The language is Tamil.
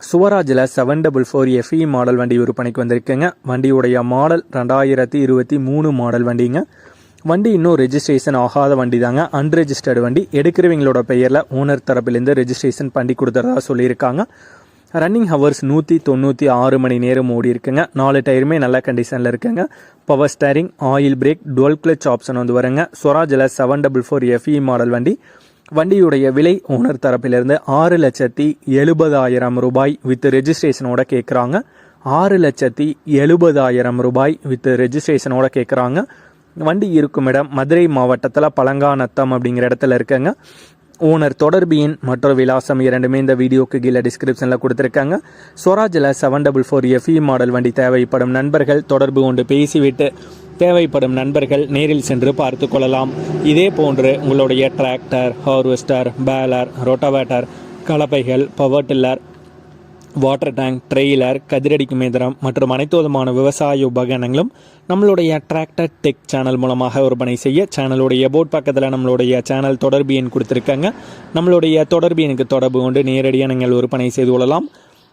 சுவராஜில் seven double four FE model வண்டி விற்பனைக்கு வந்திருக்குங்க. வண்டியுடைய மாடல் ரெண்டாயிரத்தி இருபத்தி மூணு மாடல் வண்டிங்க. வண்டி இன்னும் ரெஜிஸ்ட்ரேஷன் ஆகாத வண்டி தாங்க அன்ரெஜிஸ்டர்டு வண்டி. எடுக்கிறவங்களோட பெயரில் ஓனர் தரப்பிலேருந்து ரெஜிஸ்ட்ரேஷன் பண்ணி கொடுத்துறதா சொல்லியிருக்காங்க. ரன்னிங் ஹவர்ஸ் நூற்றி தொண்ணூற்றி ஆறு மணி நேரம் ஓடி இருக்குங்க. நாலு டயருமே நல்ல கண்டிஷனில் இருக்குங்க. Power steering oil brake dual clutch option வந்து வருங்க. ஸ்வராஜில் seven double four FE model வண்டி. வண்டியுடைய விலை ஓனர் தரப்பிலிருந்து ஆறு லட்சத்தி எழுபதாயிரம் ரூபாய் வித் ரெஜிஸ்ட்ரேஷனோட கேட்குறாங்க ஆறு லட்சத்தி எழுபதாயிரம் ரூபாய் வித் ரெஜிஸ்ட்ரேஷனோட கேட்குறாங்க வண்டி இருக்கும் இடம் மதுரை மாவட்டத்தில் பழங்காநத்தம் அப்படிங்கிற இடத்துல இருக்குங்க. ஓனர் தொடர்பு எண் மற்றொரு விலாசம் இரண்டுமே இந்த வீடியோக்கு கீழே டிஸ்கிரிப்ஷனில் கொடுத்துருக்காங்க. ஸ்வராஜில் seven double four FE model வண்டி தேவைப்படும் நண்பர்கள் தொடர்பு கொண்டு பேசிவிட்டு தேவைப்படும் நண்பர்கள் நேரில் சென்று பார்த்து கொள்ளலாம். இதே போன்று உங்களுடைய tractor harvester baler rotavator கலப்பைகள் power tiller water tank trailer கதிரடிக்கும் இயந்திரம் மற்றும் அனைத்து விதமான விவசாய உபகரணங்களும் நம்மளுடைய டிராக்டர் டெக் சேனல் மூலமாக விற்பனை செய்ய சேனலுடைய போட் பக்கத்தில் நம்மளுடைய சேனல் தொடர்பு எண் கொடுத்துருக்காங்க. நம்மளுடைய தொடர்பு எண்ணுக்கு தொடர்பு கொண்டு நேரடியாக நீங்கள் விற்பனை செய்து கொள்ளலாம்.